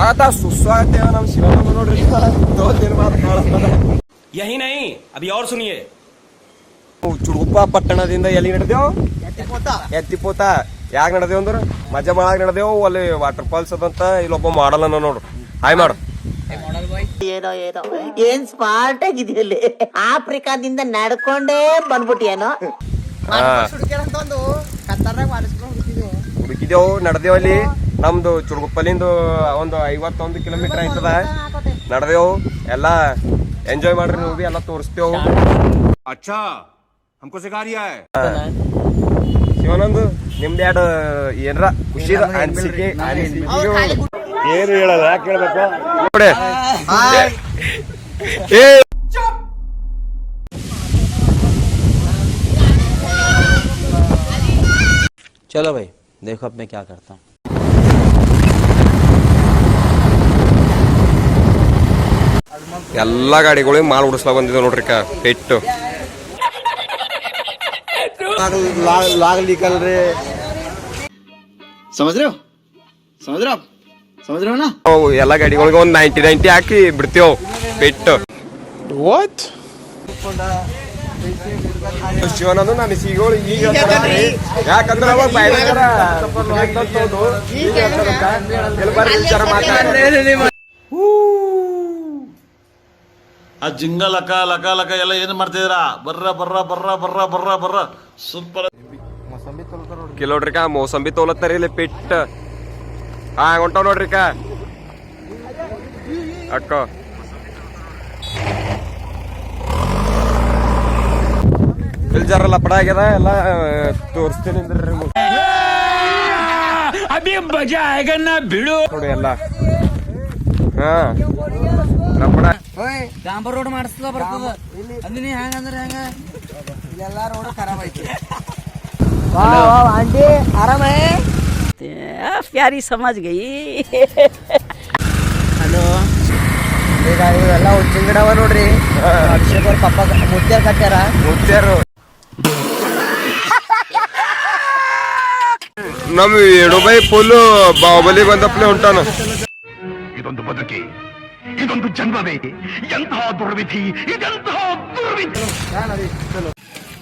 ಸ್ವಾಗತ ಸುಸ್ವಾಗತ ನಮ್ಮ ಶಿವನಮ್ಮ ನೋಡ್ರಿ. ಪಟ್ಟಣದಿಂದ ಎಲ್ಲಿ ನಡೆದೇವು? ಎತ್ತಿಪೋತ. ಯಾಕೆ ನಡೆದೇವ್ ಅಂದ್ರ? ಮಜಾ ಮಾಡಾಗ ನಡೆದೇವು ಅಲ್ಲಿ ವಾಟರ್ ಫಾಲ್ಸ್ ಅದಂತ ಇಲ್ಲೊಬ್ಬ ಮಾಡಲ್ ಅನ್ನ ನೋಡ್ರಿ ಹಾಯ್ ಮಾಡು. ಏನೋ ಏನೋ. ಏನ್ ಸ್ಮಾರ್ಟ್ ಆಗಿದೆಯಲ್ಲಿ. ಆಫ್ರಿಕಾದಿಂದ ನಡ್ಕೊಂಡೇ ಬಂದ್ಬಿಟ್ಟಿಯೇನೋ. ಹುಡುಕಿದೆವು. ನಡೆದೇವಲ್ಲಿ ಅಲ್ಲಿ ನಮ್ದು ಚುಡುಗುಪ್ಪಲಿಂದ ಒಂದು ಐವತ್ತೊಂದು ಕಿಲೋಮೀಟರ್ ಆಯ್ತದ ನಡೆದೇವು ಎಲ್ಲ ಎಂಜಾಯ್ ಮಾಡ್ರಿ ನೀವು ಬಿ ಎಲ್ಲ ತೋರಿಸ್ತೇವು अच्छा हमको सिखा रिया है ಶಿವನೊಂದು ನಿಮ್ದು ಎರಡು ಏನ್ರ ಖುಷಿ ಅನಿಸಿಕೆ ಏನು ಹೇಳಲ್ಲ ಯಾಕೆ ಹೇಳ್ಬೇಕು ನೋಡಿ ಏ चलो भाई देखो अब मैं क्या करता हूँ ಎಲ್ಲಾ ಗಾಡಿಗಳಿಗೆ ಮಾಲ್ ಉಡಿಸ್ಲಾ ಬಂದಿದೆ ನೋಡ್ರಿ ಕ ಪೆಟ್ಟು ಲಾಗ್ಲಿಕ್ಕಲ್ರಿ समझ रहे हो समझ रहे हो आप समझ रहे हो ना ಅವು ಎಲ್ಲಾ ಗಾಡಿಗಳಿಗೆ ಒಂದ್ ನೈಂಟಿ ನೈಂಟಿ ಹಾಕಿ ಬಿಡ್ತೇವ್ ಪೆಟ್ಟು ವಾಟ್ ಶಿವನಂದು ನನ್ನ ಸಿಗೋಳು ಈಗ ಹೇಳ್ತಾರ್ರಿ. ಯಾಕಂದ್ರ ಅವಾಗ ಬಾಯ್ದಾಗಾರ ಆ ಜಿಂಗ ಲಕ ಲಕ ಲಕ ಎಲ್ಲ ಏನು ಮಾಡ್ತಿದ್ದೀರಾ? ಬರ್ರ ಬರ್ರ ಬರ್ರ ಬರ್ರ ಬರ್ರ ಬರ್ರ. ಸೂಪರ್ ಕಿಲೋಡ್ರಿಕ ಮೋಸಂಬಿ ತೋಲತ್ತಾರ ಇಲ್ಲಿ ಪಿಟ್ ಹಾ ಹೊಂಟಾವ್ ನೋಡ್ರಿಕ. ಅಕ್ಕ ಬಿಲ್ಜಾರಲ್ಲ ಪಡ ಲಪಡ ಆಗ್ಯದ ಎಲ್ಲ ತೋರಿಸ್ತೀನಿ ಅಂದ್ರಿ ನಿಮ್ಗ್. ನೋಡಿ ಎಲ್ಲ. ಹಾ. ಡಾಂಬರ್ ರೋಡ್ ಮಾಡಿಸ್ಲ ಬರ್ತದ? ಅಂದಿನಿ ಹೆಂಗ ಅಂದ್ರೆ ಹೆಂಗ? ಇಲ್ಲೆಲ್ಲ ರೋಡ್ ಖರಾಬ್ ಐತಿ. ಆಂಟಿ ಆರಾಮ? ಪ್ಯಾರಿ ಸಮಜ್ ಗೈ ಹಲೋ. ಈಗ ಇವೆಲ್ಲ ಉಚ್ಚಿನ ಗಿಡವ ನೋಡ್ರಿ. ಅಭಿಷೇಕ್ ಅವ್ರ ಪಪ್ಪ ಮುತ್ಯಾರ ಕಟ್ಟ್ಯಾರ? ಮುತ್ಯಾರು ನಮ್ ಎಡುಬೈ ಫುಲ್ ಬಾಹುಬಲಿ ಬಂದಪ್ಲೆ ಹೊಂಟಾನ ಇದೊಂದು ಬದುಕಿ. ಇದೊಂದು ಜನ್ಮವೇ ಎಂತಹ ದುರ್ವಿಧಿ ಇದೆಂತಹ ದುರ್ವಿಧಿ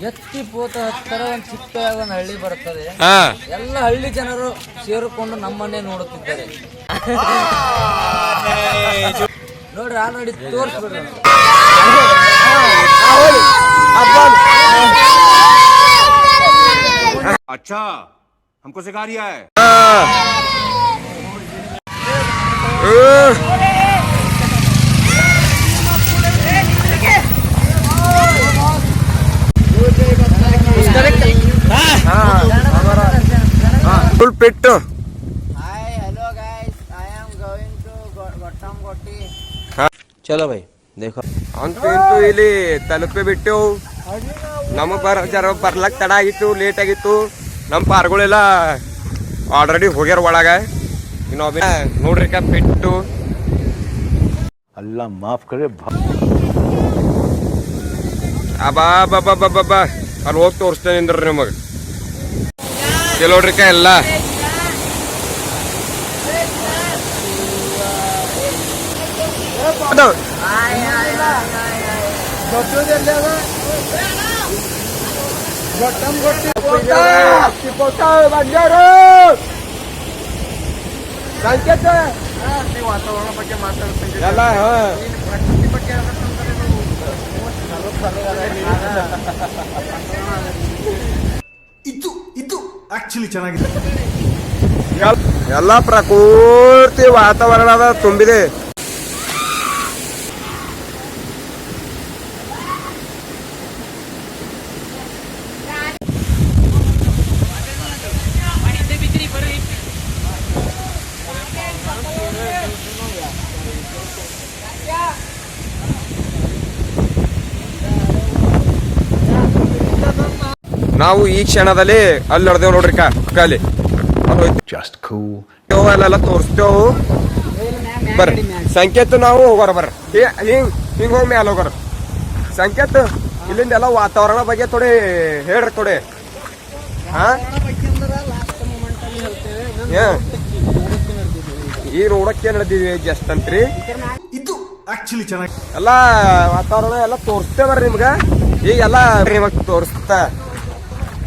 ಎತ್ತಿ ಪೋತ ಹತ್ತರ ಒಂದ್ ಚಿಕ್ಕ ಒಂದ್ ಹಳ್ಳಿ ಬರುತ್ತದೆ ಹಾ ಎಲ್ಲ ಹಳ್ಳಿ ಜನರು ಸೇರಿಕೊಂಡು ನಮ್ಮನ್ನೇ ನೋಡುತ್ತಿದ್ದಾರೆ ನೋಡ್ರಿ ಆ ನೋಡಿ ತೋರಿಸ್ಬಿಡ್ರಿ अच्छा हमको सिखा रिया है ಪೆಟ್ಟು hi hello guys I am going to ಚಲೋ ಬೈ ದೇಖೋ. ಅಂತೂ ಇಂತೂ ಇಲ್ಲಿ ತಲುಪಿ ಬಿಟ್ಟೆವು ನಮಗೆ ಬರ ಜರ ಬರ್ಲಕ್ಕೆ ತಡ ಆಗಿತ್ತು ಲೇಟ್ ಆಗಿತ್ತು. ನಮ್ಮ ಪಾರ್ಗಳೆಲ್ಲ ಆಲ್ರೆಡಿ ಹೋಗ್ಯಾರ ಒಳಗೆ. ಇನ್ನು ನೋಡ್ರಿ ಕ ಪೆಟ್ಟು ಅಲ್ಲ ಮಾಫ್ ಕರೆ ಅಬ್ಬಾ ಬಬ್ಬಾ ಬಬ್ಬಾ ಅಲ್ಲಿ ಹೋಗಿ ತೋರಿಸ್ತೇನೆ ನಿಮಗೆ. ಕೆಲೋಡ್ರಿಕ ಎಲ್ಲ. ಅದು ಎಲ್ಲ ಹಾ ಇದು ಇದು ಆಕ್ಚುಲಿ ಚೆನ್ನಾಗಿದೆ. ಎಲ್ಲ ಪ್ರಕೃತಿ ವಾತಾವರಣದ ತುಂಬಿದೆ. ನಾವು ಈ ಕ್ಷಣದಲ್ಲಿ ಅಲ್ಲಿ ನಡೆದೇವ್ ನೋಡ್ರಿ ಕಾ ಕಾಲಿ ಅಲ್ಲಿ ಜಸ್ಟ್ ಅಲ್ಲೆಲ್ಲ ತೋರಿಸ್ತೇವು ಬರ್ರಿ. ಸಂಕೇತ ನಾವು ಹೋಗೋರ ಬರ್ರಿ. ಹಿಂಗ್ ಹಿಂಗ್ ಹೋಗಿ ಮ್ಯಾಲ ಹೋಗೋರ. ಸಂಕೇತ ಇಲ್ಲಿಂದ ಎಲ್ಲ ವಾತಾವರಣ ಬಗ್ಗೆ ತೋಡಿ ಹೇಳ್ರಿ ತೋಡಿ ಹಾ? ಈ ರೋಡಕ್ಕೆ ನಡೆದಿವಿ ಜಸ್ಟ್ ಅಂತ್ರಿ? ಇದು ಆಕ್ಚುಲಿ ಚೆನ್ನಾಗಿ ಎಲ್ಲ ವಾತಾವರಣ ಎಲ್ಲ ತೋರಿಸ್ತೇವ್ರಿ ನಿಮ್ಗ. ಈಗ ಎಲ್ಲ ನಿಮಗೆ ತೋರಿಸ್ತ.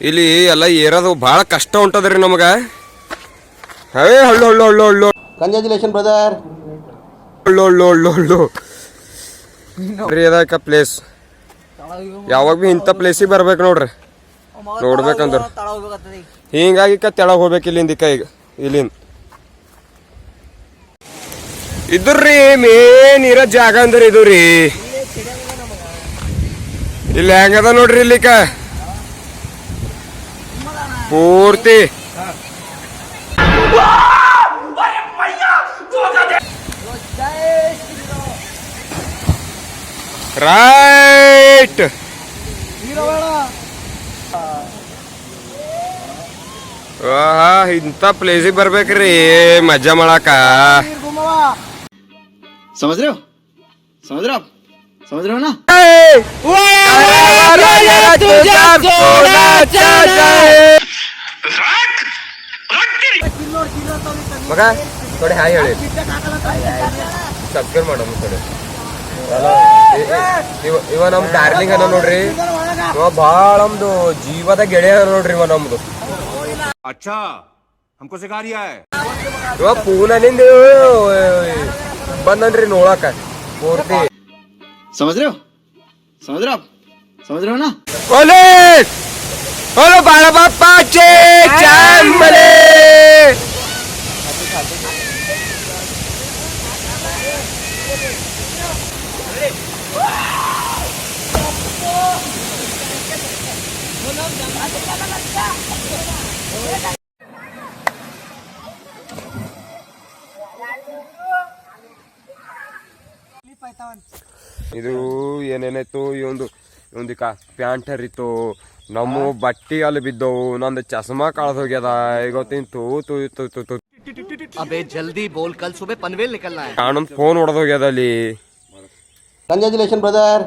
ಇಲ್ಲಿ ಎಲ್ಲ ಏರೋದು ಭಾಳ ಕಷ್ಟ ಉಂಟದ್ರಿ ರೀ ನಮಗೆ. ಅವೇ ಹಳ್ಳು ಹಳ್ಳು ಹಳ್ಳು ಹಳ್ಳು. ಕಂಗ್ರ್ಯಾಚುಲೇಷನ್ ಬ್ರದರ್ ಹಳ್ಳು ಹಳ್ಳು ಹಳ್ಳು ಹಳ್ಳು. ರೀ ಪ್ಲೇಸ್ ಯಾವಾಗ ಭೀ ಇಂಥ ಪ್ಲೇಸಿಗೆ ಬರ್ಬೇಕು ನೋಡ್ರಿ. ನೋಡ್ಬೇಕಂದ್ರೆ. ಹಿಂಗಾಗಿ ಕ ಹೋಗ್ಬೇಕು ಇಲ್ಲಿಂದ ಈಗ ಇಲ್ಲಿಂದ. ಇದ್ರ ರೀ ಮೇನ್ ಇರೋ ಜಾಗ ಅಂದ್ರೆ ಇದು ರೀ ಇಲ್ಲಿ ಹೆಂಗದ ನೋಡ್ರಿ ಇಲ್ಲಿಕ? ಪೂರ್ತಿ. ರೈಟ್. ಆಹಾ ಇಂಥ ಪ್ಲೇಸಿಗೆ ಬರ್ಬೇಕ್ರಿ ಮಜಾ ಮಾಡಾಕ. ಸಮಜ್ರಿ ಸಮಜ್ರ समझ रहे हो आप समझ रहे हो ना ಮಗ ಥೋಡೆ ಹಾಯ್ ಹೇಳಿ ಸಬ್ಸ್ಕ್ರೈಬ್ ಮಾಡಮ್ಮ ಥೋಡೆ ಅಲ್ಲ, ಇ- ಇ- ಇವ ಇವ ನಮ್ ಡಾರ್ಲಿಂಗ್ ಅದ ನೋಡ್ರಿ ಇವ ಭಾಳ ನಮ್ದು ಜೀವದ ಗೆಳೆಯ ಅದ ನೋಡ್ರಿ ಇವ ನಮ್ದು अच्छा हमको सिखा रिया है ಇವ ಪೂನನಿಂದ ಬಂದನ್ರಿ ನೋಡಾಕ ಪೂರ್ತಿ ¿Samadreo? ¿Samadreo? ¿Samadreo o no? ¡Ole! ¡Olo para papache! ¡Chámbale! Thank you. ಇದು ಏನೇನಾಯ್ತು ಈ ಒಂದು ಒಂದು ಕಾ ಪ್ಯಾಂಟ್ ಹರಿತು ನಮ್ಮ ಬಟ್ಟಿ ಅಲ್ಲಿ ಬಿದ್ದವು. ನಂದು ಚಸ್ಮಾ ಕಳ್ದ ಹೋಗ್ಯದ. ಈಗ ತೂ ತೂ ತೂ ತೂ ತೂ. ಅಬೇ ಜಲ್ದಿ ಬೋಲ್ ಕಲ್ ಸುಬೆ ಪನ್ವೇಲ್ ನಿಕಲ್ನಾ. ಕಾಣನ್ ಫೋನ್ ಹೊಡೆದೋಗ್ಯದ ಅಲ್ಲಿ. Congratulation brother